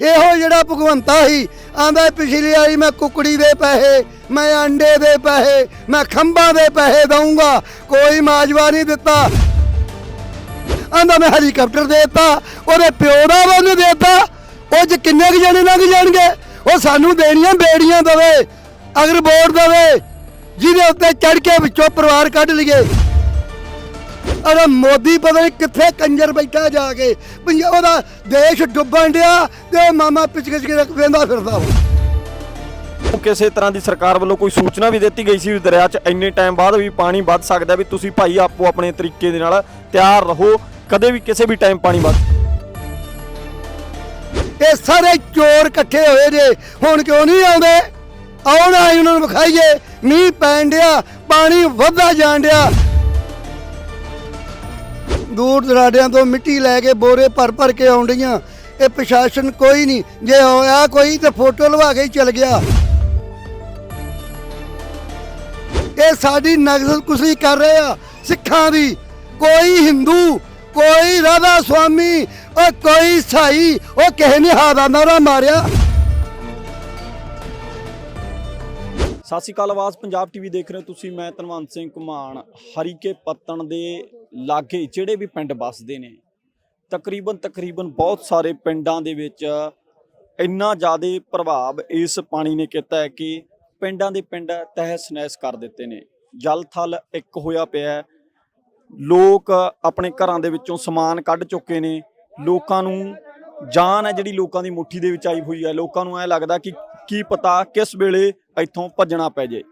ਇਹੋ ਜਿਹੜਾ ਭਗਵੰਤਾ ਸੀ, ਆਂਦਾ, ਪਿਛਲੀ ਵਾਰੀ ਮੈਂ ਕੁਕੜੀ ਦੇ ਪੈਸੇ, ਮੈਂ ਅੰਡੇ ਦੇ ਪੈਸੇ, ਮੈਂ ਖੰਭਾਂ ਦੇ ਪੈਸੇ ਦਊਂਗਾ, ਕੋਈ ਮਾਜਵਾ ਨਹੀਂ ਦਿੱਤਾ। ਆਂਦਾ, ਮੈਂ ਹੈਲੀਕਾਪਟਰ ਦੇ ਦਿੱਤਾ, ਉਹਦੇ ਪਿਓ ਦਾ ਵਾ ਉਹਨੇ ਦੇ ਦਿੱਤਾ, ਉਹ ਚ ਕਿੰਨੇ ਕੁ ਜਣੇ ਲੰਘ ਜਾਣਗੇ, ਉਹ ਸਾਨੂੰ ਦੇਣੀਆਂ ਬੇੜੀਆਂ ਦਵੇ, ਅਗਰ ਬੋਰਡ ਦਵੇ, ਜਿਹਦੇ ਉੱਤੇ ਚੜ ਕੇ ਵਿੱਚੋਂ ਪਰਿਵਾਰ ਕੱਢ ਲਈਏ। ਅਰੇ ਮੋਦੀ ਪਤਾ ਨਹੀਂ ਕਿੱਥੇ ਕੰਜਰ ਬੈਠਾ ਜਾ ਕੇ। ਪੰਜਾਬ ਉਹਦਾ ਦੇਸ਼ ਡੁੱਬਣ ਡਿਆ ਤੇ ਉਹ ਮਾਮਾ ਪਿਛਕੇ ਕੇ ਵੇਂਦਾ ਫਿਰਦਾ ਵਾ ਕਿਸੇ ਤਰ੍ਹਾਂ ਦੀ ਸਰਕਾਰ ਵੱਲੋਂ ਕੋਈ ਸੂਚਨਾ ਵੀ ਦਿੱਤੀ ਗਈ ਸੀ ਵੀ ਦਰਿਆ 'ਚ ਇੰਨੇ ਟਾਈਮ ਬਾਅਦ ਵੀ ਪਾਣੀ ਵੱਧ ਸਕਦਾ ਵੀ ਤੁਸੀਂ ਭਾਈ ਆਪੋ ਆਪਣੇ ਤਰੀਕੇ ਦੇ ਨਾਲ ਤਿਆਰ ਰਹੋ ਕਦੇ ਵੀ ਕਿਸੇ ਵੀ ਟਾਈਮ ਪਾਣੀ ਵੱਧ। ਇਹ ਸਾਰੇ ਚੋਰ ਇਕੱਠੇ ਹੋਏ ਜੇ ਹੁਣ ਕਿਉਂ ਨਹੀਂ ਆਉਂਦੇ? ਆਉਣ ਉਹਨਾਂ ਨੂੰ ਵਿਖਾਈਏ ਮੀਂਹ ਪੈਣ ਡਿਆ ਪਾਣੀ ਵੱਧਦਾ ਜਾਣ ਡਿਆ ਦੂਰ ਦਰਾਡਿਆਂ ਤੋਂ ਮਿੱਟੀ ਲੈ ਕੇ ਬੋਰੇ ਭਰ ਭਰ ਕੇ ਆਉਂਦੀਆਂ। ਇਹ ਪ੍ਰਸ਼ਾਸਨ ਕੋਈ ਨਹੀਂ। ਜੇ ਹੋਇਆ ਕੋਈ ਤਾਂ ਫੋਟੋ ਲਵਾ ਕੇ ਹੀ ਚਲ ਗਿਆ। ਇਹ ਸਾਡੀ ਨਗਦ ਕੁਸੀ ਕਰ ਰਹੇ ਆ ਸਿੱਖਾਂ ਦੀ। ਕੋਈ ਹਿੰਦੂ, ਕੋਈ ਰਾਧਾ ਸੁਆਮੀ ਉਹ ਕੋਈ ਸਾਈ ਉਹ ਕਿਸੇ ਨੇ ਹਾਦਾ ਨਾਰਾ ਮਾਰਿਆ। ਸਤਿ ਸ਼੍ਰੀ ਅਕਾਲ ਆਵਾਜ਼ ਪੰਜਾਬ ਟੀਵੀ ਦੇਖ ਰਹੇ ਹੋ ਤੁਸੀਂ, ਮੈਂ ਧਨਵੰਤ ਸਿੰਘ ਘੁਮਾਣ ਹਰੀਕੇ ਪੱਤਣ ਦੇ ਲਾਗੇ ਜਿਹੜੇ ਵੀ ਪਿੰਡ ਵੱਸਦੇ ਨੇ, ਤਕਰੀਬਨ ਤਕਰੀਬਨ ਬਹੁਤ ਸਾਰੇ ਪਿੰਡਾਂ ਦੇ ਵਿੱਚ ਇੰਨਾ ਜ਼ਿਆਦਾ ਪ੍ਰਭਾਵ ਇਸ ਪਾਣੀ ਨੇ ਕੀਤਾ ਹੈ ਕਿ ਪਿੰਡਾਂ ਦੇ ਪਿੰਡ ਤਹਿਸ ਨਹਿਸ ਕਰ ਦਿੱਤੇ ਨੇ। ਜਲ ਥਲ ਇੱਕ ਹੋਇਆ ਪਿਆ ਹੈ। ਲੋਕ ਆਪਣੇ ਘਰਾਂ ਦੇ ਵਿੱਚੋਂ ਸਮਾਨ ਕੱਢ ਚੁੱਕੇ ਨੇ। ਲੋਕਾਂ ਨੂੰ ਜਾਨ ਹੈ ਜਿਹੜੀ ਲੋਕਾਂ ਦੀ ਮੁੱਠੀ ਦੇ ਵਿੱਚ ਆਈ ਹੋਈ ਹੈ। ਲੋਕਾਂ ਨੂੰ ਐ ਲੱਗਦਾ ਕਿ ਕੀ ਪਤਾ ਕਿਸ ਵੇਲੇ ਇੱਥੋਂ ਭੱਜਣਾ ਪੈ ਜੇ।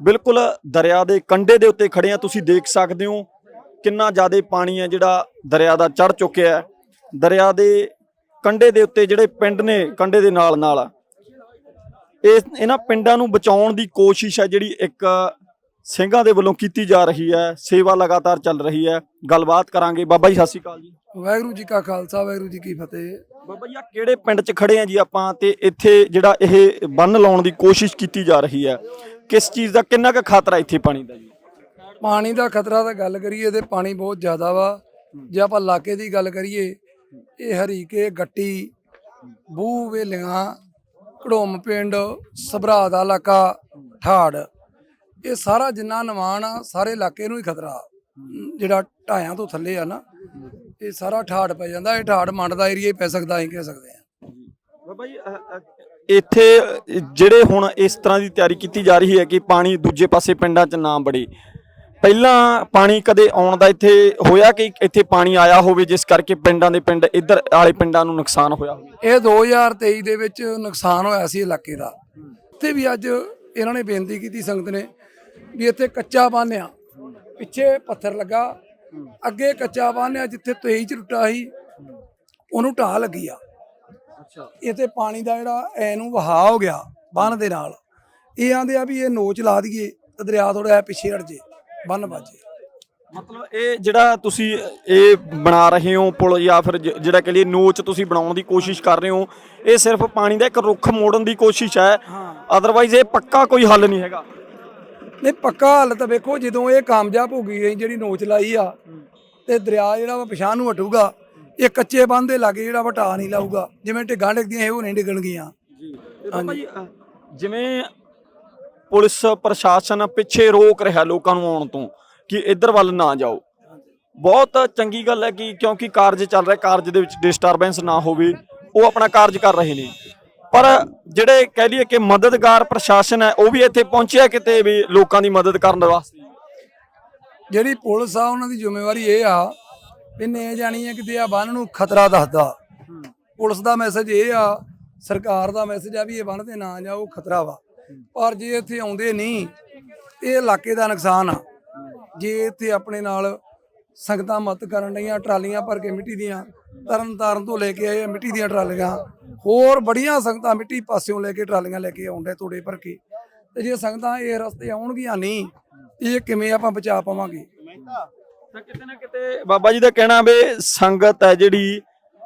ਬਿਲਕੁਲ ਦਰਿਆ ਦੇ ਕੰਢੇ ਦੇ ਉੱਤੇ ਖੜੇ ਆ, ਤੁਸੀਂ ਦੇਖ ਸਕਦੇ ਹੋ ਕਿੰਨਾ ਜ਼ਿਆਦਾ ਪਾਣੀ ਹੈ ਜਿਹੜਾ ਦਰਿਆ ਦਾ ਚੜ ਚੁੱਕਿਆ ਹੈ। ਦਰਿਆ ਦੇ ਕੰਢੇ ਦੇ ਉੱਤੇ ਜਿਹੜੇ ਪਿੰਡ ਨੇ, ਕੰਢੇ ਦੇ ਨਾਲ ਨਾਲ ਇਹ, ਇਹਨਾਂ ਪਿੰਡਾਂ ਨੂੰ ਬਚਾਉਣ ਦੀ ਕੋਸ਼ਿਸ਼ ਹੈ ਜਿਹੜੀ ਇੱਕ ਸਿੰਘਾਂ ਦੇ ਵੱਲੋਂ ਕੀਤੀ ਜਾ ਰਹੀ ਹੈ ਸੇਵਾ ਲਗਾਤਾਰ ਚੱਲ ਰਹੀ ਹੈ। ਗੱਲਬਾਤ ਕਰਾਂਗੇ। ਬਾਬਾ ਜੀ ਸਤਿ ਸ਼੍ਰੀ ਅਕਾਲ ਜੀ। ਵਾਹਿਗੁਰੂ ਜੀ ਕਾ ਖਾਲਸਾ ਵਾਹਿਗੁਰੂ ਜੀ ਕੀ ਫਤਿਹ। ਬਾਬਾ ਜੀ ਆਹ ਕਿਹੜੇ ਪਿੰਡ 'ਚ ਖੜੇ ਆ ਜੀ ਆਪਾਂ ਤੇ ਇੱਥੇ ਜਿਹੜਾ ਇਹ ਬੰਨ ਲਾਉਣ ਦੀ ਕੋਸ਼ਿਸ਼ ਕੀਤੀ ਜਾ ਰਹੀ ਹੈ? ਕਿਸ ਚੀਜ਼ ਦਾ ਕਿੰਨਾ ਕੁ ਖਤਰਾ ਇੱਥੇ ਪਾਣੀ ਦਾ ਜੀ? ਪਾਣੀ ਦਾ ਖਤਰਾ ਤਾਂ ਗੱਲ ਕਰੀਏ ਤੇ ਪਾਣੀ ਬਹੁਤ ਜ਼ਿਆਦਾ ਵਾ। ਜੇ ਆਪਾਂ ਇਲਾਕੇ ਦੀ ਗੱਲ ਕਰੀਏ ਇਹ ਹਰੀਕੇ ਗੱਟੀ ਬੂਹ ਵੇਲੀਆਂ ਘੜੋਮ ਪਿੰਡ ਸਭਰਾ ਦਾ ਇਲਾਕਾ ਠਾੜ। ਇਹ ਸਾਰਾ ਜਿੰਨਾ ਨਿਵਾਣ ਆ ਸਾਰੇ ਇਲਾਕੇ ਨੂੰ ਹੀ ਖਤਰਾ ਜਿਹੜਾ ਢਾਇਆਂ ਤੋਂ ਥੱਲੇ ਆ ਨਾ ਇਹ ਸਾਰਾ ਠਾੜ ਪੈ ਜਾਂਦਾ। ਇਹ ਠਾੜ ਮੰਡ ਦਾ ਏਰੀਆ ਹੀ ਪੈ ਸਕਦਾ ਅਸੀਂ ਕਹਿ ਸਕਦੇ ਆ ਬਾਬਾ ਜੀ ਇੱਥੇ ਜਿਹੜੇ ਹੁਣ ਇਸ ਤਰ੍ਹਾਂ ਦੀ ਤਿਆਰੀ ਕੀਤੀ ਜਾ ਰਹੀ ਹੈ ਕਿ ਪਾਣੀ ਦੂਜੇ ਪਾਸੇ ਪਿੰਡਾਂ 'ਚ ਨਾ ਬੜੇ ਪਹਿਲਾਂ ਪਾਣੀ ਕਦੇ ਆਉਣ ਦਾ ਇੱਥੇ ਹੋਇਆ ਕਿ ਇੱਥੇ ਪਾਣੀ ਆਇਆ ਹੋਵੇ ਜਿਸ ਕਰਕੇ ਪਿੰਡਾਂ ਦੇ ਪਿੰਡ ਇੱਧਰ ਵਾਲੇ ਪਿੰਡਾਂ ਨੂੰ ਨੁਕਸਾਨ ਹੋਇਆ ਇਹ 2023 ਦੇ ਵਿੱਚ ਨੁਕਸਾਨ ਹੋਇਆ ਸੀ ਇਲਾਕੇ ਦਾ। ਤੇ ਵੀ ਅੱਜ ਇਹਨਾਂ ਨੇ ਬੇਨਤੀ ਕੀਤੀ ਸੰਗਤ ਨੇ ਵੀ ਇੱਥੇ ਕੱਚਾ ਬੰਨ੍ਹ ਆ ਪਿੱਛੇ ਪੱਥਰ ਲੱਗਾ। ਅੱਗੇ ਕੱਚਾ ਬੰਨ੍ਹ ਆ ਜਿੱਥੇ 23 ਚ ਟੁੱਟਾ ਸੀ ਉਹਨੂੰ ਢਾਹ ਲੱਗੀ ਆ। ਅੱਛਾ। ਇੱਥੇ ਪਾਣੀ ਦਾ ਜਿਹੜਾ ਐ ਨੂੰ ਵਹਾ ਹੋ ਗਿਆ ਬੰਨ ਦੇ ਨਾਲ। ਇਹ ਆਂਦੇ ਆ ਵੀ ਇਹ ਨੋਚ ਲਾ ਦਈਏ ਤੇ ਦਰਿਆ ਥੋੜਾ ਪਿੱਛੇ ਹਟ ਜੇ ਬੰਨ ਵੱਜੇ ਮਤਲਬ ਇਹ ਜਿਹੜਾ ਤੁਸੀਂ ਇਹ ਬਣਾ ਰਹੇ ਹੋ ਪੁਲ ਜਾਂ ਫਿਰ ਜਿਹੜਾ ਕਹ ਲਈਏ ਨੋਚ ਤੁਸੀਂ ਬਣਾਉਣ ਦੀ ਕੋਸ਼ਿਸ਼ ਕਰ ਰਹੇ ਹੋ ਇਹ ਸਿਰਫ ਪਾਣੀ ਦਾ ਇੱਕ ਰੁੱਖ ਮੋੜਨ ਦੀ ਕੋਸ਼ਿਸ਼ ਹੈ। ਅਦਰਵਾਈਜ਼ ਇਹ ਪੱਕਾ ਕੋਈ ਹੱਲ ਨਹੀਂ ਹੈਗਾ। ਨਹੀਂ ਪੱਕਾ ਹੱਲ ਤਾਂ ਵੇਖੋ ਜਦੋਂ ਇਹ ਕਾਮਯਾਬ ਹੋ ਗਈ ਹੈ ਜਿਹੜੀ ਨੋਚ ਲਾਈ ਆ ਤੇ ਦਰਿਆ ਜਿਹੜਾ ਵਾ ਪਛਾਣ ਨੂੰ ਹਟੂਗਾ ਇਹ ਕੱਚੇ ਬੰਦ ਦੇ ਲਾਗੇ ਜਿਹੜਾ ਵਟਾ ਨਹੀਂ ਲਾਊਗਾ ਜਿਵੇਂ ਢਿੱਗਾਂ ਡਿੱਗਦੀਆਂ ਇਹ ਉਹ ਨਹੀਂ ਡਿੱਗਣਗੀਆਂ। ਜੀ। ਬਾਬਾ ਜੀ ਜਿਵੇਂ ਪੁਲਿਸ ਪ੍ਰਸ਼ਾਸਨ ਪਿੱਛੇ ਰੋਕ ਰਿਹਾ ਲੋਕਾਂ ਨੂੰ ਆਉਣ ਤੋਂ ਕਿ ਇੱਧਰ ਵੱਲ ਨਾ ਜਾਓ। ਬਹੁਤ ਚੰਗੀ ਗੱਲ ਹੈ ਕਿ ਕਿਉਂਕਿ ਕਾਰਜ ਚੱਲ ਰਿਹਾ ਕਾਰਜ ਦੇ ਵਿੱਚ ਡਿਸਟਰਬੈਂਸ ਨਾ ਹੋਵੇ ਉਹ ਆਪਣਾ ਕਾਰਜ ਕਰ ਰਹੇ ਨੇ। ਪਰ ਜਿਹੜੇ ਕਹਿ ਲਈਏ ਕਿ ਮਦਦਗਾਰ ਪ੍ਰਸ਼ਾਸਨ ਹੈ, ਉਹ ਵੀ ਇੱਥੇ ਪਹੁੰਚਿਆ ਕਿਤੇ ਵੀ ਲੋਕਾਂ ਦੀ ਮਦਦ ਕਰਨ ਵਾਸਤੇ? ਜਿਹੜੀ ਪੁਲਿਸ ਆ, ਉਹਨਾਂ ਦੀ ਜ਼ਿੰਮੇਵਾਰੀ ਇਹ ਆ ਵੀ ਨੇ ਜਾਣੀ ਹੈ ਕਿਤੇ ਆ, ਬੰਨ ਨੂੰ ਖਤਰਾ ਦੱਸਦਾ। ਪੁਲਿਸ ਦਾ ਮੈਸੇਜ ਇਹ ਆ, ਸਰਕਾਰ ਦਾ ਮੈਸੇਜ ਆ ਵੀ ਇਹ ਬੰਨ ਤੇ ਨਾ ਜਾਓ ਖਤਰਾ ਵਾ। ਪਰ ਜੇ ਇੱਥੇ ਆਉਂਦੇ ਨਹੀਂ ਇਹ ਇਲਾਕੇ ਦਾ ਨੁਕਸਾਨ ਆ। ਜੇ ਇੱਥੇ ਆਪਣੇ ਨਾਲ ਸੰਗਤਾਂ ਮਤ ਕਰਨ ਲਈਆਂ ਟਰਾਲੀਆਂ ਭਰ ਕੇ ਮਿੱਟੀ ਦੀਆਂ ਤਰਨ ਤਾਰਨ ਤੋਂ ਲੈ ਕੇ ਆਏ ਆ ਮਿੱਟੀ ਦੀਆਂ ਟਰਾਲੀਆਂ। ਹੋਰ ਬੜੀਆਂ ਸੰਗਤਾਂ ਮਿੱਟੀ ਪਾਸਿਓਂ ਲੈ ਕੇ ਟਰਾਲੀਆਂ ਲੈ ਕੇ ਆਉਂਦੇ ਤੋੜੇ ਭਰ ਕੇ। ਤੇ ਜੇ ਸੰਗਤਾਂ ਇਹ ਰਸਤੇ ਆਉਣਗੀਆਂ ਨਹੀਂ ਇਹ ਕਿਵੇਂ ਆਪਾਂ ਬਚਾ ਪਾਵਾਂਗੇ? ਤਾਂ ਕਿਤੇ ਨਾ ਕਿਤੇ ਬਾਬਾ ਜੀ ਦਾ ਕਹਿਣਾ ਵੀ ਸੰਗਤ ਹੈ ਜਿਹੜੀ,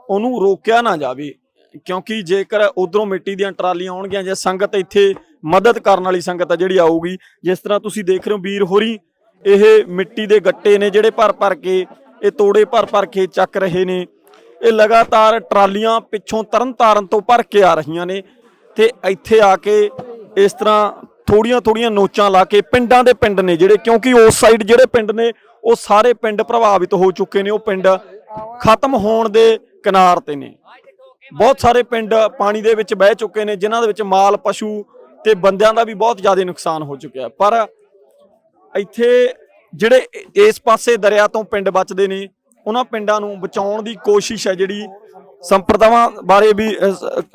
ਉਹਨੂੰ ਰੋਕਿਆ ਨਾ ਜਾਵੇ। ਕਿਉਂਕਿ ਜੇਕਰ ਉਧਰੋਂ ਮਿੱਟੀ ਦੀਆਂ ਟਰਾਲੀਆਂ ਆਉਣਗੀਆਂ, ਜੇ ਸੰਗਤ ਇੱਥੇ ਮਦਦ ਕਰਨ ਵਾਲੀ ਸੰਗਤ ਹੈ ਜਿਹੜੀ ਆਊਗੀ, ਜਿਸ ਤਰ੍ਹਾਂ ਤੁਸੀਂ ਦੇਖ ਰਹੇ ਹੋ ਵੀਰ ਹੋਰੀ, ਇਹ ਮਿੱਟੀ ਦੇ ਗੱਟੇ ਨੇ ਜਿਹੜੇ ਭਰ ਭਰ ਕੇ, ਇਹ ਤੋੜੇ ਭਰ ਭਰ ਕੇ ਚੱਕ ਰਹੇ ਨੇ। ਇਹ ਲਗਾਤਾਰ ਟਰਾਲੀਆਂ ਪਿੱਛੋਂ ਤਰਨਤਾਰਨ ਤੋਂ ਭਰ ਕੇ ਆ ਰਹੀਆਂ ਨੇ ਤੇ ਇੱਥੇ ਆ ਕੇ ਇਸ ਤਰ੍ਹਾਂ ਥੋੜੀਆਂ ਥੋੜੀਆਂ ਨੋਚਾਂ ਲਾ ਕੇ ਪਿੰਡਾਂ ਦੇ ਪਿੰਡ ਨੇ ਜਿਹੜੇ ਕਿਉਂਕਿ ਉਸ ਸਾਈਡ ਜਿਹੜੇ ਪਿੰਡ ਨੇ ਉਹ ਸਾਰੇ ਪਿੰਡ ਪ੍ਰਭਾਵਿਤ ਹੋ ਚੁੱਕੇ ਨੇ, ਉਹ ਪਿੰਡ ਖਤਮ ਹੋਣ ਦੇ ਕਿਨਾਰ ਤੇ ਨੇ। ਬਹੁਤ ਸਾਰੇ ਪਿੰਡ ਪਾਣੀ ਦੇ ਵਿੱਚ ਬਹਿ ਚੁੱਕੇ ਨੇ, ਜਿਨ੍ਹਾਂ ਦੇ ਵਿੱਚ ਮਾਲ, ਪਸ਼ੂ ਤੇ ਬੰਦਿਆਂ ਦਾ ਵੀ ਬਹੁਤ ਜ਼ਿਆਦਾ ਨੁਕਸਾਨ ਹੋ ਚੁੱਕਿਆ ਪਰ ਇੱਥੇ ਜਿਹੜੇ ਇਸ ਪਾਸੇ ਦਰਿਆ ਤੋਂ ਪਿੰਡ ਬਚਦੇ ਨੇ ਉਹਨਾਂ ਪਿੰਡਾਂ ਨੂੰ ਬਚਾਉਣ ਦੀ ਕੋਸ਼ਿਸ਼ ਹੈ ਜਿਹੜੀ ਸੰਪਰਦਾਵਾਂ ਬਾਰੇ ਵੀ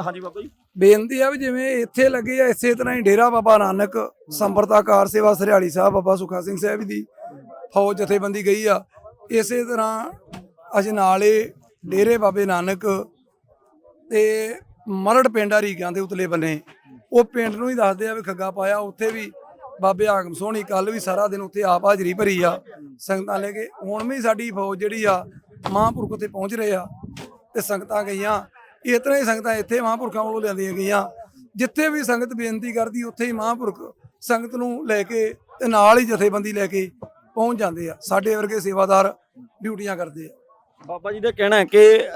ਹਾਂਜੀ ਬਾਬਾ ਜੀ। ਬੇਨਤੀ ਆ ਵੀ ਜਿਵੇਂ ਇੱਥੇ ਲੱਗੇ ਆ, ਇਸੇ ਤਰ੍ਹਾਂ ਹੀ ਡੇਰਾ ਬਾਬਾ ਨਾਨਕ, ਸੰਪਰਦਾਕਾਰ ਸੇਵਾ ਸਰਿਆਲੀ ਸਾਹਿਬ, ਬਾਬਾ ਸੁਖਾ ਸਿੰਘ ਸਾਹਿਬ ਦੀ ਫੌਜ ਜਥੇਬੰਦੀ ਗਈ ਆ। ਇਸੇ ਤਰ੍ਹਾਂ ਅਜਨਾਲੇ ਡੇਰੇ ਬਾਬੇ ਨਾਨਕ ਤੇ ਮਰੜ ਪਿੰਡ ਆ ਰੀਗਾਂ ਦੇ ਉਤਲੇ ਬੰਨੇ। ਉਹ ਪਿੰਡ ਨੂੰ ਹੀ ਦੱਸਦੇ ਆ ਵੀ ਖੱਗਾ ਪਾਇਆ, ਉੱਥੇ ਵੀ ਬਾਬੇ ਆਗਮ ਸੋਹਣੀ ਕੱਲ ਵੀ ਸਾਰਾ ਦਿਨ ਉੱਥੇ ਆਪ ਹਾਜ਼ਰੀ ਭਰੀ ਆ, ਸੰਗਤਾਂ ਲੈ ਕੇ। ਹੁਣ ਵੀ ਸਾਡੀ ਫੌਜ ਜਿਹੜੀ ਆ, ਮਹਾਂਪੁਰਖ ਤੇ ਪਹੁੰਚ ਰਹੇ ਆ ਤੇ ਸੰਗਤਾਂ ਗਈਆਂ। ਇਸ ਤਰ੍ਹਾਂ ਹੀ ਸੰਗਤਾਂ ਇੱਥੇ ਮਹਾਂਪੁਰਖਾਂ ਵੱਲੋਂ ਲਿਆਂਦੀਆਂ ਗਈਆਂ। ਜਿੱਥੇ ਵੀ ਸੰਗਤ ਬੇਨਤੀ ਕਰਦੀ, ਉੱਥੇ ਹੀ ਮਹਾਂਪੁਰਖ ਸੰਗਤ ਨੂੰ ਲੈ ਕੇ ਤੇ ਨਾਲ ਹੀ ਜਥੇਬੰਦੀ ਲੈ ਕੇ ਪਹੁੰਚ ਜਾਂਦੇ ਆ। ਸਾਡੇ ਵਰਗੇ ਸੇਵਾਦਾਰ ਡਿਊਟੀਆਂ ਕਰਦੇ ਆ। ਬਾਬਾ ਜੀ ਦਾ ਕਹਿਣਾ ਹੈ ਕਿ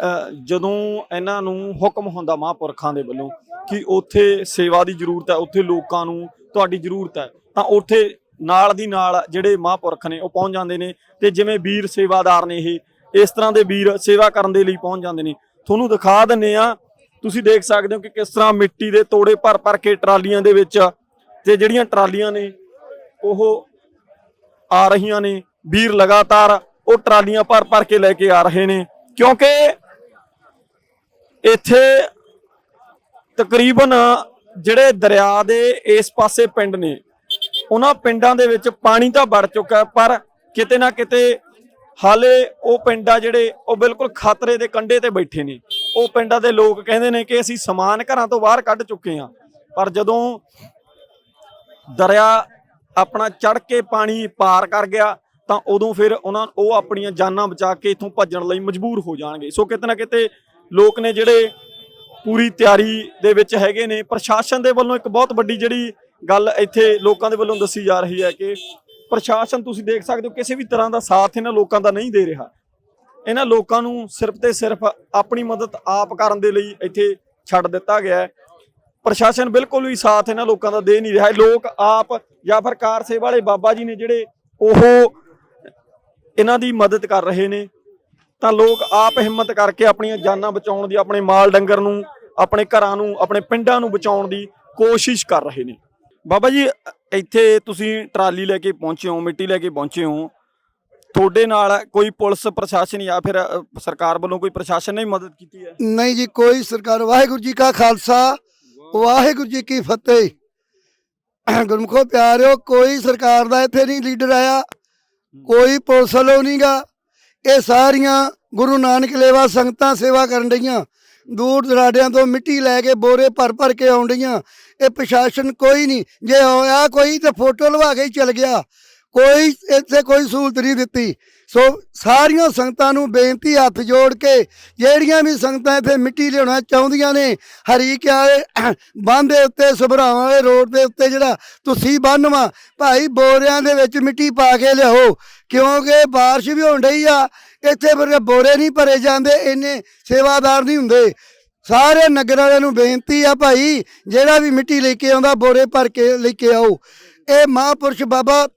ਜਦੋਂ ਇਹਨਾਂ ਨੂੰ ਹੁਕਮ ਹੁੰਦਾ ਮਹਾਂਪੁਰਖਾਂ ਦੇ ਵੱਲੋਂ ਕਿ ਉੱਥੇ ਸੇਵਾ ਦੀ ਜ਼ਰੂਰਤ ਹੈ, ਉੱਥੇ ਲੋਕਾਂ ਨੂੰ ਤੁਹਾਡੀ ਜ਼ਰੂਰਤ ਹੈ, ਤਾਂ ਉੱਥੇ ਨਾਲ ਦੀ ਨਾਲ ਜਿਹੜੇ ਮਹਾਂਪੁਰਖ ਨੇ ਉਹ ਪਹੁੰਚ ਜਾਂਦੇ ਨੇ ਤੇ ਜਿਵੇਂ ਵੀਰ ਸੇਵਾਦਾਰ ਨੇ ਇਹ, ਇਸ ਤਰ੍ਹਾਂ ਦੇ ਵੀਰ ਸੇਵਾ ਕਰਨ ਦੇ ਲਈ ਪਹੁੰਚ ਜਾਂਦੇ ਨੇ। ਤੁਹਾਨੂੰ ਦਿਖਾ ਦਿੰਨੇ ਆ, ਤੁਸੀਂ ਦੇਖ ਸਕਦੇ ਹੋ ਕਿ ਕਿਸ ਤਰ੍ਹਾਂ ਮਿੱਟੀ ਦੇ ਤੋੜੇ ਭਰ ਭਰ ਕੇ ਟਰਾਲੀਆਂ ਦੇ ਵਿੱਚ ਤੇ ਜਿਹੜੀਆਂ ਟਰਾਲੀਆਂ ਨੇ, ਉਹ ਆ ਰਹੀਆਂ ਨੇ, ਵੀਰ ਲਗਾਤਾਰ ਉਹ ਟਰਾਲੀਆਂ ਭਰ ਭਰ ਕੇ ਲੈ ਕੇ ਆ ਰਹੇ ਨੇ, ਕਿਉਂਕਿ ਇੱਥੇ ਤਕਰੀਬਨ ਜਿਹੜੇ ਦਰਿਆ ਦੇ ਇਸ ਪਾਸੇ ਪਿੰਡ ਨੇ, ਉਹਨਾਂ ਪਿੰਡਾਂ ਦੇ ਵਿੱਚ ਪਾਣੀ ਤਾਂ ਵੜ ਚੁੱਕਾ ਪਰ ਕਿਤੇ ਨਾ ਕਿਤੇ ਹਾਲੇ ਉਹ ਪਿੰਡ ਆ ਜਿਹੜੇ ਉਹ ਬਿਲਕੁਲ ਖਤਰੇ ਦੇ ਕੰਢੇ ਤੇ ਬੈਠੇ ਨੇ। ਉਹ ਪਿੰਡਾਂ ਦੇ ਲੋਕ ਕਹਿੰਦੇ ਨੇ ਕਿ ਅਸੀਂ ਸਮਾਨ ਘਰਾਂ ਤੋਂ ਬਾਹਰ ਕੱਢ ਚੁੱਕੇ ਹਾਂ, ਪਰ ਜਦੋਂ ਦਰਿਆ ਆਪਣਾ ਚੜ ਕੇ ਪਾਣੀ ਪਾਰ ਕਰ ਗਿਆ, ਤਾਂ ਉਦੋਂ ਫਿਰ ਉਹਨਾਂ ਉਹ ਆਪਣੀਆਂ ਜਾਨਾਂ ਬਚਾ ਕੇ ਇਥੋਂ ਭੱਜਣ ਲਈ ਮਜਬੂਰ ਹੋ ਜਾਣਗੇ। ਸੋ ਕਿਤੇ ਨਾ ਕਿਤੇ ਲੋਕ ਨੇ ਜਿਹੜੇ ਪੂਰੀ ਤਿਆਰੀ ਦੇ ਵਿੱਚ ਹੈਗੇ ਨੇ। ਪ੍ਰਸ਼ਾਸਨ ਦੇ ਵੱਲੋਂ ਇੱਕ ਬਹੁਤ ਵੱਡੀ ਜਿਹੜੀ ਗੱਲ ਇੱਥੇ ਲੋਕਾਂ ਦੇ ਵੱਲੋਂ ਦੱਸੀ ਜਾ ਰਹੀ ਹੈ ਕਿ ਪ੍ਰਸ਼ਾਸਨ ਤੁਸੀਂ ਦੇਖ ਸਕਦੇ ਹੋ ਕਿਸੇ ਵੀ ਤਰ੍ਹਾਂ ਦਾ ਸਾਥ ਇਹਨਾਂ ਲੋਕਾਂ ਦਾ ਨਹੀਂ ਦੇ ਰਿਹਾ। ਇਹਨਾਂ ਲੋਕਾਂ ਨੂੰ ਸਿਰਫ ਤੇ ਸਿਰਫ ਆਪਣੀ ਮਦਦ ਆਪ ਕਰਨ ਦੇ ਲਈ ਇੱਥੇ ਛੱਡ ਦਿੱਤਾ ਗਿਆ ਹੈ। ਪ੍ਰਸ਼ਾਸਨ ਬਿਲਕੁਲ ਵੀ ਸਾਥ ਇਹਨਾਂ ਲੋਕਾਂ ਦਾ ਦੇ ਨਹੀਂ ਰਿਹਾ। ਲੋਕ ਆਪ ਜਾਂ ਫਿਰ ਕਾਰ ਸੇਵਾ ਵਾਲੇ ਬਾਬਾ ਜੀ ਨੇ ਜਿਹੜੇ ਉਹ ਇਹਨਾਂ ਦੀ ਮਦਦ ਕਰ ਰਹੇ ਨੇ। ਤਾਂ ਲੋਕ ਆਪ ਹਿੰਮਤ ਕਰਕੇ ਆਪਣੀਆਂ ਜਾਨਾਂ ਬਚਾਉਣ ਦੀ, ਆਪਣੇ ਮਾਲ ਡੰਗਰ ਨੂੰ ਆਪਣੇ ਘਰਾਂ ਨੂੰ, ਆਪਣੇ ਪਿੰਡਾਂ ਨੂੰ ਬਚਾਉਣ ਦੀ ਕੋਸ਼ਿਸ਼ ਕਰ ਰਹੇ ਨੇ। ਬਾਬਾ ਜੀ, ਇੱਥੇ ਤੁਸੀਂ ਟਰਾਲੀ ਲੈ ਕੇ ਪਹੁੰਚੇ ਹੋ, ਮਿੱਟੀ ਲੈ ਕੇ ਪਹੁੰਚੇ ਹੋ। ਤੁਹਾਡੇ ਨਾਲ ਕੋਈ ਪੁਲਿਸ, ਪ੍ਰਸ਼ਾਸਨ ਜਾਂ ਫਿਰ ਸਰਕਾਰ ਵੱਲੋਂ ਕੋਈ ਪ੍ਰਸ਼ਾਸਨ ਨੇ ਮਦਦ ਕੀਤੀ ਹੈ? ਨਹੀਂ ਜੀ, ਕੋਈ ਸਰਕਾਰ, ਵਾਹਿਗੁਰੂ ਜੀ ਕਾ ਖਾਲਸਾ, ਵਾਹਿਗੁਰੂ ਜੀ ਕੀ ਫਤਿਹ। ਗੁਰਮੁਖੋ ਪਿਆਰਿਓ, ਕੋਈ ਸਰਕਾਰ ਦਾ ਇੱਥੇ ਨਹੀਂ ਲੀਡਰ ਆਇਆ, ਕੋਈ ਪੁਲਿਸ ਵੱਲੋਂ ਨਹੀਂਗਾ ਇਹ ਸਾਰੀਆਂ ਗੁਰੂ ਨਾਨਕ ਲੇਵਾ ਸੰਗਤਾਂ ਸੇਵਾ ਕਰਨ ਡਈਆਂ। ਦੂਰ ਦਰਾਡਿਆਂ ਤੋਂ ਮਿੱਟੀ ਲੈ ਕੇ ਬੋਰੇ ਭਰ ਭਰ ਕੇ ਆਉਣ ਡਈਆਂ ਇਹ ਪ੍ਰਸ਼ਾਸਨ ਕੋਈ ਨਹੀਂ। ਜੇ ਆਇਆ ਕੋਈ ਤੇ ਫੋਟੋ ਲਵਾ ਕੇ ਹੀ ਚਲ ਗਿਆ। ਕੋਈ ਇੱਥੇ ਕੋਈ ਸਹੂਲਤ ਨਹੀਂ ਦਿੱਤੀ। ਸੋ ਸਾਰੀਆਂ ਸੰਗਤਾਂ ਨੂੰ ਬੇਨਤੀ ਹੱਥ ਜੋੜ ਕੇ ਜਿਹੜੀਆਂ ਵੀ ਸੰਗਤਾਂ ਇੱਥੇ ਮਿੱਟੀ ਲਿਆਉਣਾ ਚਾਹੁੰਦੀਆਂ ਨੇ ਹਰੀਕਿਆ ਬੰਦ ਦੇ ਉੱਤੇ, ਸੁਭਰਾਵਾਂ ਵਾਲੇ ਰੋਡ ਦੇ ਉੱਤੇ ਜਿਹੜਾ ਤੁਸੀਂ ਬੰਨਵਾ ਭਾਈ ਬੋਰਿਆਂ ਦੇ ਵਿੱਚ ਮਿੱਟੀ ਪਾ ਕੇ ਲਿਆਓ। ਕਿਉਂਕਿ ਬਾਰਿਸ਼ ਵੀ ਹੋਣ ਡਈ ਆ। ਇੱਥੇ ਫਿਰ ਬੋਰੇ ਨਹੀਂ ਭਰੇ ਜਾਂਦੇ, ਇੰਨੇ ਸੇਵਾਦਾਰ ਨਹੀਂ ਹੁੰਦੇ। ਸਾਰੇ ਨਗਰ ਵਾਲਿਆਂ ਨੂੰ ਬੇਨਤੀ ਆ ਭਾਈ, ਜਿਹੜਾ ਵੀ ਮਿੱਟੀ ਲੈ ਕੇ ਆਉਂਦਾ, ਬੋਰੇ ਭਰ ਕੇ ਲੈ ਕੇ ਆਓ। ਇਹ ਮਹਾਂਪੁਰਸ਼ ਬਾਬਾ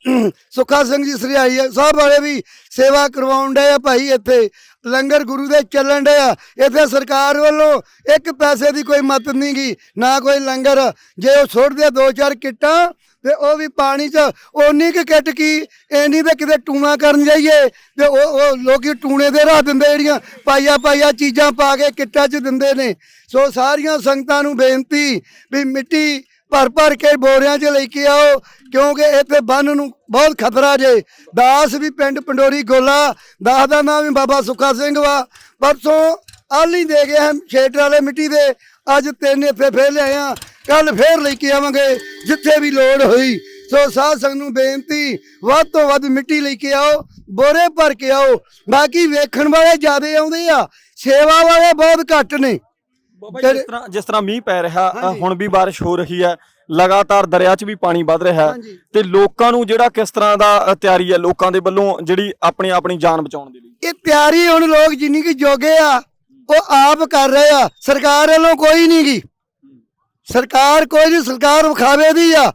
ਸੁੱਖਾ ਸਿੰਘ ਜੀ ਸਰਿਆਈ ਸਾਹਿਬ ਵਾਲੇ ਵੀ ਸੇਵਾ ਕਰਵਾਉਣ ਡਏ ਆ ਭਾਈ ਇੱਥੇ। ਲੰਗਰ ਗੁਰੂ ਦੇ ਚੱਲਣ ਡੇ ਆ। ਇੱਥੇ ਸਰਕਾਰ ਵੱਲੋਂ ਇੱਕ ਪੈਸੇ ਦੀ ਕੋਈ ਮਦਦ ਨਹੀਂ ਗੀ, ਨਾ ਕੋਈ ਲੰਗਰ। ਜੇ ਉਹ ਸੁੱਟਦੇ ਆ ਦੋ ਚਾਰ ਕਿੱਟਾਂ, ਤੇ ਉਹ ਵੀ ਪਾਣੀ 'ਚ ਓਨੀ ਕੁ ਕਿੱਟ ਕੀ, ਇੰਨੀ ਤੇ ਕਿਤੇ ਟੂਣਾ ਕਰਨ ਜਾਈਏ। ਤੇ ਉਹ ਉਹ ਲੋਕੀ ਟੂਣੇ ਦੇ ਰਾਹ ਦਿੰਦੇ ਜਿਹੜੀਆਂ ਪਾਈਆ ਪਾਈਆ ਚੀਜ਼ਾਂ ਪਾ ਕੇ ਕਿੱਟਾਂ 'ਚ ਦਿੰਦੇ ਨੇ। ਸੋ ਸਾਰੀਆਂ ਸੰਗਤਾਂ ਨੂੰ ਬੇਨਤੀ ਵੀ ਮਿੱਟੀ ਭਰ ਭਰ ਕੇ ਬੋਰਿਆਂ 'ਚ ਲੈ ਕੇ ਆਓ, ਕਿਉਂਕਿ ਇੱਥੇ ਬੰਨ ਨੂੰ ਬਹੁਤ ਖਤਰਾ ਜੇ। ਦਾਸ ਵੀ ਪਿੰਡ ਪੰਡੋਰੀ ਗੋਲਾ ਦਾਸ ਦਾ ਨਾਮ ਵੀ ਬਾਬਾ ਸੁੱਖਾ ਸਿੰਘ ਵਾ। ਪਰਸੋਂ ਆਲੀ ਦੇ ਗਏ ਹਨ ਸ਼ੇਟਰ ਵਾਲੇ ਮਿੱਟੀ ਦੇ। ਅੱਜ ਤਿੰਨ ਇੱਥੇ ਫੇਰ ਲਿਆਏ ਆ। ਕੱਲ ਫੇਰ ਲੈ ਕੇ ਆਵਾਂਗੇ, ਜਿੱਥੇ ਵੀ ਲੋੜ ਹੋਈ। ਸੋ ਸਾਧ ਸੰਗਤ ਨੂੰ ਬੇਨਤੀ, ਵੱਧ ਤੋਂ ਵੱਧ ਮਿੱਟੀ ਲੈ ਕੇ ਆਓ, ਬੋਰੇ ਭਰ ਕੇ ਆਓ। ਬਾਕੀ ਵੇਖਣ ਵਾਲੇ ਜ਼ਿਆਦੇ ਆਉਂਦੇ ਆ। ਸੇਵਾ ਵਾਲੇ ਬਹੁਤ ਘੱਟ ਨੇ। ਬਾਬਾ ਜੀ, ਜਿਸ ਤਰ੍ਹਾਂ ਜਿਸ ਤਰ੍ਹਾਂ ਮੀਂਹ ਪੈ ਰਿਹਾ ਅ, ਹੁਣ ਵੀ ਬਾਰਿਸ਼ ਹੋ ਰਹੀ ਹੈ ਲਗਾਤਾਰ ਦਰਿਆ 'ਚ ਵੀ ਪਾਣੀ ਵੱਧ ਰਿਹਾ ਹੈ। ਹਾਂਜੀ। ਤੇ ਲੋਕਾਂ ਨੂੰ ਜਿਹੜਾ ਕਿਸ ਤਰ੍ਹਾਂ ਦਾ ਅ, ਤਿਆਰੀ ਹੈ ਲੋਕਾਂ ਦੇ ਵੱਲੋਂ ਜਿਹੜੀ ਆਪਣੀ ਆਪਣੀ ਜਾਨ ਬਚਾਉਣ ਦੇ ਲਈ? ਇਹ ਤਿਆਰੀ ਹੁਣ ਲੋਕ ਜਿੰਨੀ ਕਿ ਜੋਗੇ ਆ ਉਹ ਆਪ ਕਰ ਰਹੇ ਆ। ਸਰਕਾਰ ਵੱਲੋਂ ਕੋਈ ਨਹੀਂ ਗੀ। ਸਰਕਾਰ ਕੋਈ ਨਹੀਂ ਸਰਕਾਰ ਵਿਖਾਵੇ ਦੀ ਆ।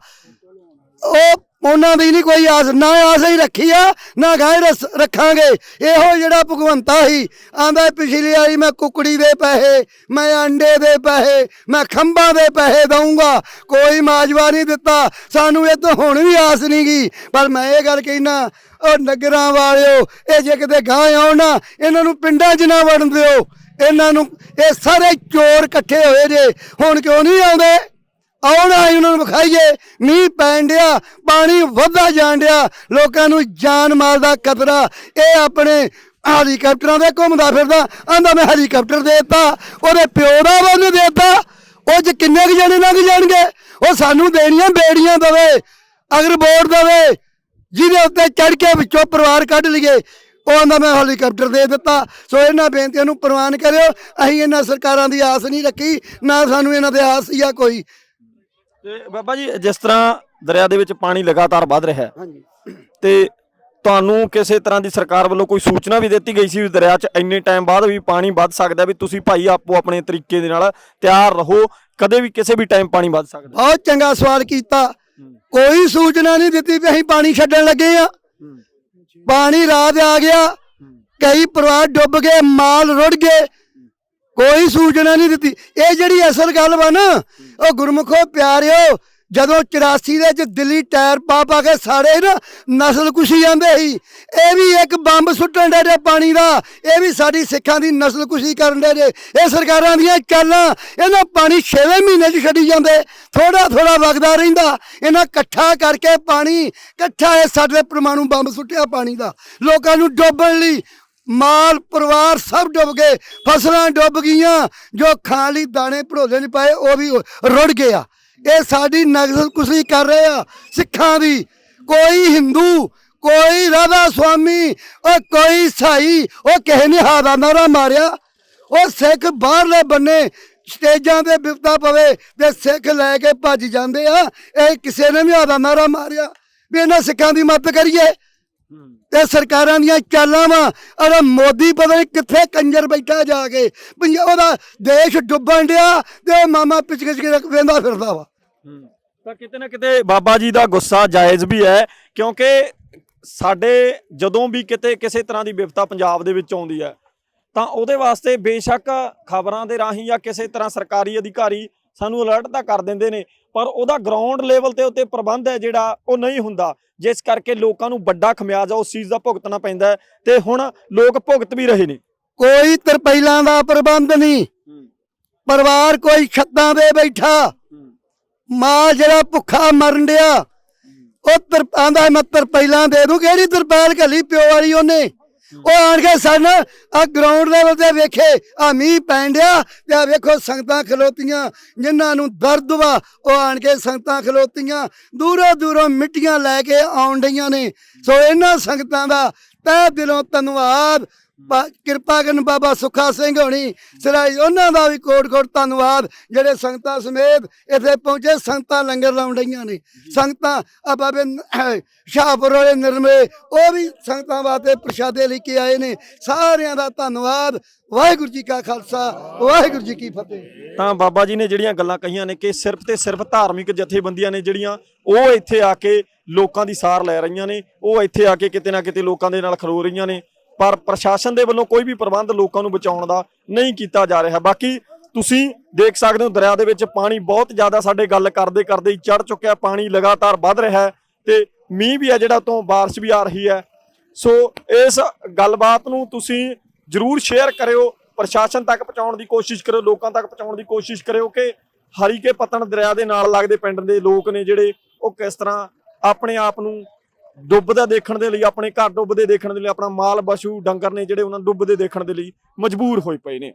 ਉਹ ਉਹਨਾਂ ਦੀ ਨਹੀਂ ਕੋਈ ਆਸ, ਨਾ ਆਸ ਹੀ ਰੱਖੀ ਆ, ਨਾ ਗਾਇ ਰੱਖਾਂਗੇ। ਇਹੋ ਜਿਹੜਾ ਭਗਵੰਤਾ ਸੀ। ਆਂਦਾ, ਪਿਛਲੀ ਵਾਰੀ ਮੈਂ ਕੁਕੜੀ ਦੇ ਪੈਸੇ, ਮੈਂ ਅੰਡੇ ਦੇ ਪੈਸੇ, ਮੈਂ ਖੰਭਾਂ ਦੇ ਪੈਸੇ ਦਊਂਗਾ। ਕੋਈ ਮਾਜਵਾ ਨਹੀਂ ਦਿੱਤਾ। ਸਾਨੂੰ ਇਹ ਤੋਂ ਹੁਣ ਵੀ ਆਸ ਨਹੀਂ ਗਈ ਪਰ ਮੈਂ ਇਹ ਗੱਲ ਕਹਿਣਾ ਉਹ ਨਗਰਾਂ ਵਾਲਿਓ, ਇਹ ਜੇ ਕਿਤੇ ਗਾਂ ਆਉਣ ਨਾ, ਇਹਨਾਂ ਨੂੰ ਪਿੰਡਾਂ 'ਚ ਨਾ ਵੜਨ ਦਿਓ। ਇਹਨਾਂ ਨੂੰ, ਇਹ ਸਾਰੇ ਚੋਰ ਇਕੱਠੇ ਹੋਏ ਜੇ। ਹੁਣ ਕਿਉਂ ਨਹੀਂ ਆਉਂਦੇ? ਆਉਣਾ ਹੀ ਉਹਨਾਂ ਨੂੰ ਵਿਖਾਈਏ। ਮੀਂਹ ਪੈਣ ਡਿਆ, ਪਾਣੀ ਵੱਧਦਾ ਜਾਣ ਡਿਆ। ਲੋਕਾਂ ਨੂੰ ਜਾਨ ਮਾਲ ਦਾ ਖਤਰਾ। ਇਹ ਆਪਣੇ ਹੈਲੀਕਾਪਟਰਾਂ ਦੇ ਘੁੰਮਦਾ ਫਿਰਦਾ। ਆਂਦਾ ਮੈਂ ਹੈਲੀਕਾਪਟਰ ਦੇਤਾ, ਉਹਦੇ ਪਿਓ ਦਾ ਵਾ ਉਹਨੇ ਦੇਤਾ। ਉਹ ਚ ਕਿੰਨੇ ਕੁ ਜਣੇ ਲੰਘ ਜਾਣਗੇ? ਉਹ ਸਾਨੂੰ ਦੇਣੀਆਂ ਬੇੜੀਆਂ ਦਵੇ, ਅਗਰ ਬੋਰਡ ਦਵੇ, ਜਿਹਦੇ ਉੱਤੇ ਚੜ ਕੇ ਵਿੱਚੋਂ ਪਰਿਵਾਰ ਕੱਢ ਲਈਏ। ਉਹ ਆਂਦਾ ਮੈਂ ਹੈਲੀਕਾਪਟਰ ਦੇ ਦਿੱਤਾ। ਸੋ ਇਹਨਾਂ ਬੇਨਤੀਆਂ ਨੂੰ ਪ੍ਰਵਾਨ ਕਰਿਓ। ਅਸੀਂ ਇਹਨਾਂ ਸਰਕਾਰਾਂ ਦੀ ਆਸ ਨਹੀਂ ਰੱਖੀ, ਨਾ ਸਾਨੂੰ ਇਹਨਾਂ ਦੇ ਆਸ ਹੀ ਆ ਕੋਈ। ਤੇ ਬਾਬਾ ਜੀ ਜਿਸ ਤਰ੍ਹਾਂ ਦਰਿਆ ਦੇ ਵਿੱਚ ਪਾਣੀ ਲਗਾਤਾਰ ਵੱਧ ਰਿਹਾ ਹੈ ਹਾਂਜੀ। ਤੇ ਤੁਹਾਨੂੰ ਕਿਸੇ ਤਰ੍ਹਾਂ ਦੀ ਸਰਕਾਰ ਵੱਲੋਂ ਕੋਈ ਸੂਚਨਾ ਵੀ ਦਿੱਤੀ ਗਈ ਸੀ ਵੀ ਦਰਿਆ 'ਚ ਇੰਨੇ ਟਾਈਮ ਬਾਅਦ ਵੀ ਪਾਣੀ ਵੱਧ ਸਕਦਾ ਵੀ ਤੁਸੀਂ ਭਾਈ ਆਪੋ ਆਪਣੇ ਤਰੀਕੇ ਦੇ ਨਾਲ ਤਿਆਰ ਰਹੋ ਕਦੇ ਵੀ ਕਿਸੇ ਵੀ ਟਾਈਮ ਪਾਣੀ ਵੱਧ ਸਕਦਾ ਬਹੁਤ ਚੰਗਾ ਸਵਾਲ ਕੀਤਾ। ਕੋਈ ਸੂਚਨਾ ਨਹੀਂ ਦਿੱਤੀ ਵੀ ਅਸੀਂ ਪਾਣੀ ਛੱਡਣ ਲੱਗੇ ਆ ਪਾਣੀ ਰਾਤ ਆ ਗਿਆ। ਕਈ ਪਰਿਵਾਰ ਡੁੱਬ ਗਏ ਮਾਲ ਰੁੜ ਗਏ। ਕੋਈ ਸੂਚਨਾ ਨਹੀਂ ਦਿੱਤੀ। ਇਹ ਜਿਹੜੀ ਅਸਲ ਗੱਲ ਵਾ ਨਾ, ਉਹ ਗੁਰਮੁਖੋ ਪਿਆਰਿਓ, ਜਦੋਂ 84 ਦੇ ਵਿੱਚ ਦਿੱਲੀ ਟਾਇਰ ਪਾ ਪਾ ਕੇ ਸਾਰੇ ਨਾ, ਨਸਲ ਕੁਸ਼ੀ ਜਾਂਦੇ ਸੀ। ਇਹ ਵੀ ਇੱਕ ਬੰਬ ਸੁੱਟਣ ਦੇ ਜੇ ਪਾਣੀ ਦਾ, ਇਹ ਵੀ ਸਾਡੀ ਸਿੱਖਾਂ ਦੀ ਨਸਲ ਕੁਸ਼ੀ ਕਰਨ ਦੇ ਜੇ ਇਹ ਸਰਕਾਰਾਂ ਦੀਆਂ ਚਾਲਾਂ ਇਹਨਾਂ ਪਾਣੀ 6ਵੇਂ ਮਹੀਨੇ ਚ ਛੱਡੀ ਜਾਂਦੇ। ਥੋੜਾ ਥੋੜਾ ਵਗਦਾ ਰਹਿੰਦਾ। ਇਹਨਾਂ ਇਕੱਠਾ ਕਰਕੇ ਪਾਣੀ, ਇਕੱਠਾ ਇਹ ਸਾਡੇ ਪਰਮਾਣੂ ਬੰਬ ਸੁੱਟਿਆ ਪਾਣੀ ਦਾ। ਲੋਕਾਂ ਨੂੰ ਡੋਬਣ ਲਈ ਮਾਲ ਪਰਿਵਾਰ ਸਭ ਡੁੱਬ ਗਏ, ਫਸਲਾਂ ਡੁੱਬ ਗਈਆਂ, ਜੋ ਖਾਣ ਲਈ ਦਾਣੇ ਭੜੋਲੇ ਨਹੀਂ ਪਾਏ, ਉਹ ਵੀ ਰੁੜ ਗਿਆ ਇਹ ਸਾਡੀ ਨਗਜ਼ਲ ਕੁਸ਼ੀ ਕਰ ਰਹੇ ਆ, ਸਿੱਖਾਂ ਦੀ। ਕੋਈ ਹਿੰਦੂ, ਕੋਈ ਰਾਧਾ ਸੁਆਮੀ, ਉਹ ਕੋਈ ਸਾਈ ਉਹ ਕਿਸੇ ਨੇ ਹਾਦਾ ਨਾਰਾ ਮਾਰਿਆ। ਉਹ ਸਿੱਖ ਬਾਹਰਲੇ ਬੰਨੇ ਸਟੇਜਾਂ ਤੇ ਬਿਪਤਾ ਪਵੇ ਤੇ ਸਿੱਖ ਲੈ ਕੇ ਭੱਜ ਜਾਂਦੇ ਆ, ਇਹ ਕਿਸੇ ਨੇ ਵੀ ਹਾਦਾ ਨਾਰਾ ਮਾਰਿਆ। ਵੀ ਇਹਨਾਂ ਸਿੱਖਾਂ ਦੀ ਮਦਦ ਕਰੀਏ। ਤੇ ਸਰਕਾਰਾਂ ਦੀਆਂ ਚਾਲਾਂ ਵਾ। ਅਰੇ ਮੋਦੀ ਪਤਾ ਨਹੀਂ ਕਿੱਥੇ ਕੰਜਰ ਬੈਠਾ ਜਾ ਕੇ। ਪੰਜਾਬ ਉਹਦਾ ਦੇਸ਼ ਡੁੱਬਣ ਡਿਆ ਤੇ ਮਾਮਾ ਪਿਛਕੇ ਪਿਛਕੇ ਵੇਂਦਾ ਫਿਰਦਾ ਵਾ। ਤਾਂ ਕਿਤੇ ਨਾ ਕਿਤੇ ਬਾਬਾ ਜੀ ਦਾ ਗੁੱਸਾ ਜਾਇਜ਼ ਵੀ ਹੈ, ਕਿਉਂਕਿ ਸਾਡੇ ਜਦੋਂ ਵੀ ਕਿਤੇ ਕਿਸੇ ਤਰ੍ਹਾਂ ਦੀ ਵਿਪਤਾ ਪੰਜਾਬ ਦੇ ਵਿੱਚ ਆਉਂਦੀ ਹੈ, ਤਾਂ ਉਹਦੇ ਵਾਸਤੇ ਬੇਸ਼ੱਕ ਖਬਰਾਂ ਦੇ ਰਾਹੀਂ ਜਾਂ ਕਿਸੇ ਤਰ੍ਹਾਂ ਸਰਕਾਰੀ ਅਧਿਕਾਰੀ ਸਾਨੂੰ ਅਲਰਟ ਤਾਂ ਕਰ ਦਿੰਦੇ ਨੇ ਪਰ ਉਹਦਾ ਗਰਾਊਂਡ ਲੈਵਲ ਤੇ ਉੱਤੇ ਪ੍ਰਬੰਧ ਹੈ ਜਿਹੜਾ ਉਹ ਨਹੀਂ ਹੁੰਦਾ। ਜਿਸ ਕਰਕੇ ਲੋਕਾਂ ਨੂੰ ਵੱਡਾ ਖਮਿਆਜ਼ਾ ਉਸ ਚੀਜ਼ ਦਾ ਭੁਗਤਣਾ ਪੈਂਦਾ ਤੇ ਹੁਣ ਲੋਕ ਭੁਗਤ ਵੀ ਰਹੇ ਨੇ। ਕੋਈ ਤਰਪੈਲਾਂ ਦਾ ਪ੍ਰਬੰਧ ਨਹੀਂ। ਪਰਿਵਾਰ ਕੋਈ ਛੱਤਾਂ ਦੇ ਬੈਠਾ। ਮਾਂ ਜਿਹੜਾ ਭੁੱਖਾ ਮਰਨ ਡਿਆ ਉਹ ਤਰਪਾਂ ਦਾ ਮੈਂ ਤਰਪੈਲਾਂ ਦੇ ਦੂੰ ਕਿਹੜੀ ਤਰਪੈਲ ਘੱਲੀ ਪਿਓ ਵਾਲੀ ਉਹਨੇ? ਉਹ ਆਣ ਕੇ ਸਨ ਆ ਗਰਾਊਂਡ ਲੈਵਲ ਤੇ ਵੇਖੇ ਆ ਮੀਂਹ ਪੈਣ ਡਿਆ ਤੇ ਆ ਵੇਖੋ ਸੰਗਤਾਂ ਖਲੋਤੀਆਂ, ਜਿਨ੍ਹਾਂ ਨੂੰ ਦਰਦ ਵਾ, ਉਹ ਆਣ ਕੇ ਸੰਗਤਾਂ ਖਲੋਤੀਆਂ, ਦੂਰੋਂ ਦੂਰੋਂ ਮਿੱਟੀਆਂ ਲੈ ਕੇ ਆਉਣ ਡਈਆਂ ਨੇ। ਸੋ ਇਹਨਾਂ ਸੰਗਤਾਂ ਦਾ ਤਹਿ ਦਿਲੋਂ ਧੰਨਵਾਦ। ਕਿਰਪਾ ਕਰਨ ਬਾਬਾ ਸੁੱਖਾ ਸਿੰਘ ਹੋਣੀ ਸਰਾਈ ਉਹਨਾਂ ਦਾ ਵੀ ਕੋਟ ਕੋਟ ਧੰਨਵਾਦ ਜਿਹੜੇ ਸੰਗਤਾਂ ਸਮੇਤ ਇੱਥੇ ਪਹੁੰਚੇ ਸੰਗਤਾਂ ਲੰਗਰ ਲਾਉਣ ਡਈਆਂ ਨੇ। ਸੰਗਤਾਂ ਆ ਬਾਬੇ ਸ਼ਾਹਪੁਰ ਵਾਲੇ ਨਿਰਮੇ ਉਹ ਵੀ ਸੰਗਤਾਂ ਵਾਸਤੇ ਪ੍ਰਸ਼ਾਦੇ ਲੈ ਕੇ ਆਏ ਨੇ। ਸਾਰਿਆਂ ਦਾ ਧੰਨਵਾਦ। ਵਾਹਿਗੁਰੂ ਜੀ ਕਾ ਖਾਲਸਾ ਵਾਹਿਗੁਰੂ ਜੀ ਕੀ ਫਤਿਹ। ਤਾਂ ਬਾਬਾ ਜੀ ਨੇ ਜਿਹੜੀਆਂ ਗੱਲਾਂ ਕਹੀਆਂ ਨੇ ਕਿ ਸਿਰਫ ਤੇ ਸਿਰਫ ਧਾਰਮਿਕ ਜਥੇਬੰਦੀਆਂ ਨੇ ਜਿਹੜੀਆਂ ਉਹ ਇੱਥੇ ਆ ਕੇ ਲੋਕਾਂ ਦੀ ਸਾਰ ਲੈ ਰਹੀਆਂ ਨੇ। ਉਹ ਇੱਥੇ ਆ ਕੇ ਕਿਤੇ ਨਾ ਕਿਤੇ ਲੋਕਾਂ ਦੇ ਨਾਲ ਖਲੋ ਰਹੀਆਂ ਨੇ। ਪਰ ਪ੍ਰਸ਼ਾਸਨ ਦੇ ਵੱਲੋਂ ਕੋਈ ਵੀ ਪ੍ਰਬੰਧ ਲੋਕਾਂ ਨੂੰ ਬਚਾਉਣ ਦਾ ਨਹੀਂ ਕੀਤਾ ਜਾ ਰਿਹਾ। ਬਾਕੀ ਤੁਸੀਂ ਦੇਖ ਸਕਦੇ ਹੋ ਦਰਿਆ ਦੇ ਵਿੱਚ ਪਾਣੀ ਬਹੁਤ ਜ਼ਿਆਦਾ ਸਾਡੇ ਗੱਲ ਕਰਦੇ ਕਰਦੇ ਹੀ ਚੜ ਚੁੱਕਿਆ ਪਾਣੀ ਲਗਾਤਾਰ ਵੱਧ ਰਿਹਾ ਹੈ ਤੇ ਮੀਂਹ ਵੀ ਹੈ ਜਿਹੜਾ ਤੋਂ ਬਾਰਿਸ਼ ਵੀ ਆ ਰਹੀ ਹੈ। ਸੋ ਇਸ ਗੱਲਬਾਤ ਨੂੰ ਤੁਸੀਂ ਜਰੂਰ ਸ਼ੇਅਰ ਕਰਿਓ। ਪ੍ਰਸ਼ਾਸਨ ਤੱਕ ਪਹੁੰਚਾਉਣ ਦੀ ਕੋਸ਼ਿਸ਼ ਕਰਿਓ, ਲੋਕਾਂ ਤੱਕ ਪਹੁੰਚਾਉਣ ਦੀ ਕੋਸ਼ਿਸ਼ ਕਰਿਓ ਕਿ ਹਰੀਕੇ ਪਤਨ ਦਰਿਆ ਦੇ ਨਾਲ ਲੱਗਦੇ ਪਿੰਡ ਦੇ ਲੋਕ ਨੇ ਜਿਹੜੇ, ਉਹ ਕਿਸ ਤਰ੍ਹਾਂ ਆਪਣੇ ਆਪ ਨੂੰ ਡੁੱਬਦਾ ਦੇਖਣ ਦੇ ਲਈ, ਆਪਣੇ ਘਰ ਡੁੱਬਦੇ ਦੇਖਣ ਦੇ ਲਈ, ਆਪਣਾ ਮਾਲ, ਪਸ਼ੂ, ਡੰਗਰ ਨੇ ਜਿਹੜੇ ਉਹਨਾਂ ਨੂੰ ਡੁੱਬਦੇ ਦੇਖਣ ਦੇ ਲਈ ਮਜਬੂਰ ਹੋਏ ਪਏ ਨੇ।